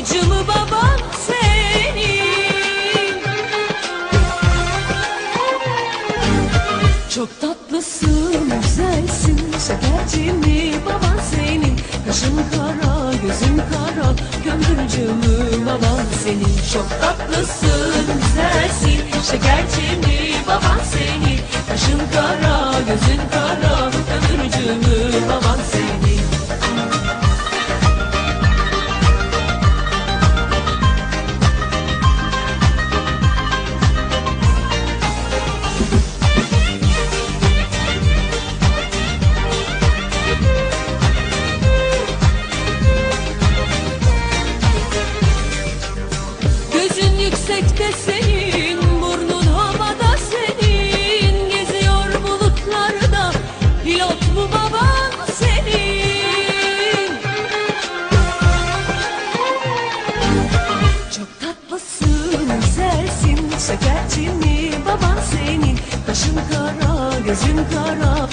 Avcı mı baban senin Çok tatlısın, güzelsin Şekerci mi baban senin Kaşın kara, gözün kara Gönlücü mü baban senin Çok tatlısın, güzelsin Şekerci mi baban senin Kaşın kara, gözün kara Yüksekte senin, burnun havada senin. Geziyor bulutlarda, pilot mu baban senin. Çok tatlısın, güzelsin, şekerci mi baban senin? Kaşın kara, gözün kara,